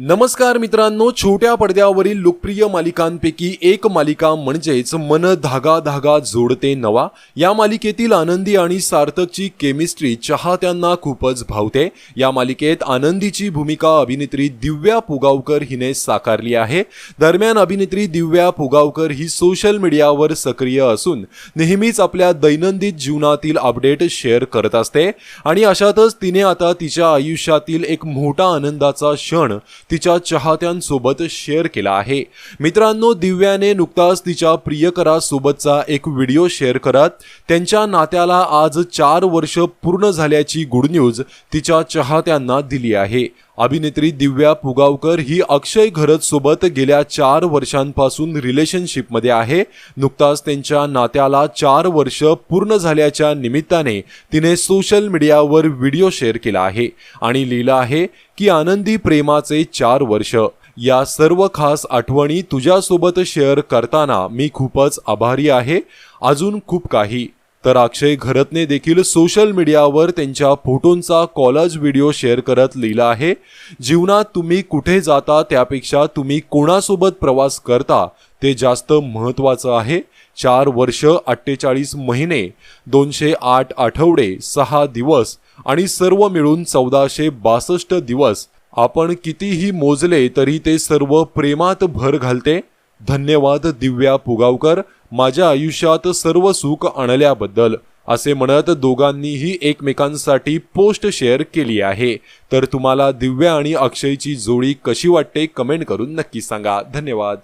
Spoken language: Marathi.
नमस्कार मित्रांनो छोट्या पडद्यावरील लोकप्रिय मालिकांपैकी एक मालिका म्हणजेच मन धागा धागा जोडते नवा. या मालिकेतील आनंदी आणि सार्थकची केमिस्ट्री चाहत्यांना खूपच भावते. या मालिकेत आनंदीची भूमिका अभिनेत्री दिव्या पुगावकर हिने साकारली आहे. दरम्यान अभिनेत्री दिव्या पुगावकर ही सोशल मीडियावर सक्रिय असून नेहमीच आपल्या दैनंदिन जीवनातील अपडेट शेअर करत असते. आणि अशातच तिने आता तिच्या आयुष्यातील एक मोठा आनंदाचा क्षण तिच्या चाहत्यांसोबत शेअर केला आहे. मित्रांनो दिव्याने नुकताच तिच्या प्रियकरासोबतचा एक व्हिडिओ शेअर करत त्यांच्या नात्याला आज चार वर्ष पूर्ण झाल्याची गुड न्यूज तिच्या चाहत्यांना दिली आहे. अभिनेत्री दिव्या पुगावकर ही अक्षय घरत सोबत गेल्या चार वर्षांपासून रिलेशनशिपमध्ये आहे. नुकताच त्यांच्या नात्याला चार वर्ष पूर्ण झाल्याच्या निमित्ताने तिने सोशल मीडियावर व्हिडिओ शेअर केला आहे आणि लिहिलं आहे की आनंदी प्रेमाचे चार वर्ष. या सर्व खास आठवणी तुझ्यासोबत शेअर करताना मी खूपच आभारी आहे. अजून खूप काही. तर अक्षय घरतने देखील सोशल मीडियावर त्यांच्या फोटोंचा कॉलेज व्हिडिओ शेअर करत लिहिला आहे. जीवनात तुम्ही कुठे जाता त्यापेक्षा तुम्ही कोणासोबत प्रवास करता ते जास्त महत्त्वाचं आहे. चार वर्ष अठ्ठेचाळीस महिने दोनशे आठ आठवडे सहा दिवस आणि सर्व मिळून चौदाशे बासष्ट दिवस. आपण कितीही मोजले तरी ते सर्व प्रेमात भर घालते. धन्यवाद दिव्या पुगावकर माझ्या आयुष्यात सर्व सुख आणल्याबद्दल. असे म्हणत दोघांनीही एकमेकांसाठी पोस्ट शेअर केली आहे. तर तुम्हाला दिव्या आणि अक्षयची जोडी कशी वाटते कमेंट करून नक्की सांगा. धन्यवाद.